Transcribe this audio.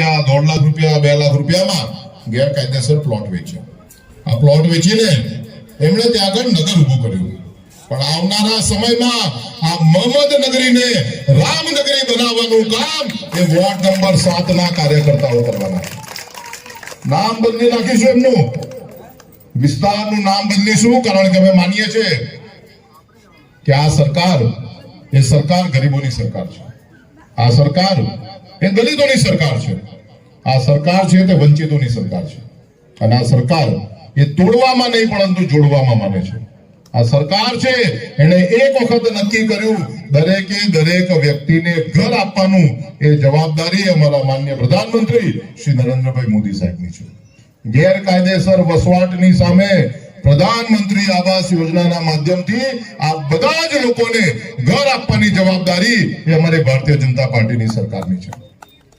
દોઢ લાખ રૂપિયા, બે લાખ રૂપિયામાં ગેરકાયદેસર પ્લોટ વેચ્યો. આ પ્લોટ વેચીને એમણે ત્યાં આગળ નગર ઉભું કર્યું. પણ આવનારા સમયમાં આ મહમદ નગરીને રામનગરી બનાવવાનું કામ એ વોર્ડ નંબર સાત ના કાર્યકર્તાઓ કરવાના. નામ બદલી નાખીશું એમનું. વિસ્તારનું નામ બદલીશું, કારણ કે અમે માનીએ છીએ કે આ સરકાર એ સરકાર ગરીબોની સરકાર છે. આ સરકાર એ દલિતોની સરકાર છે. આ સરકાર છે તે વંચિતોની સરકાર છે. અને આ સરકાર એ તોડવામાં નહીં પરંતુ જોડવામાં માને છે. આ સરકાર છે એને એક વખત નક્કી કર્યું, દરેકે દરેક વ્યક્તિને ઘર આપવાનું. એ જવાબદારી અમારા માન્ય પ્રધાનમંત્રી શ્રી નરેન્દ્રભાઈ મોદી સાહેબની છે. ગેરકાયદેસર વસવાટની સામે પ્રધાનમંત્રી આવાસ યોજનાના માધ્યમથી આ બધા જ લોકોને ઘર આપવાની જવાબદારી એ અમારી ભારતીય જનતા પાર્ટીની સરકારની છે.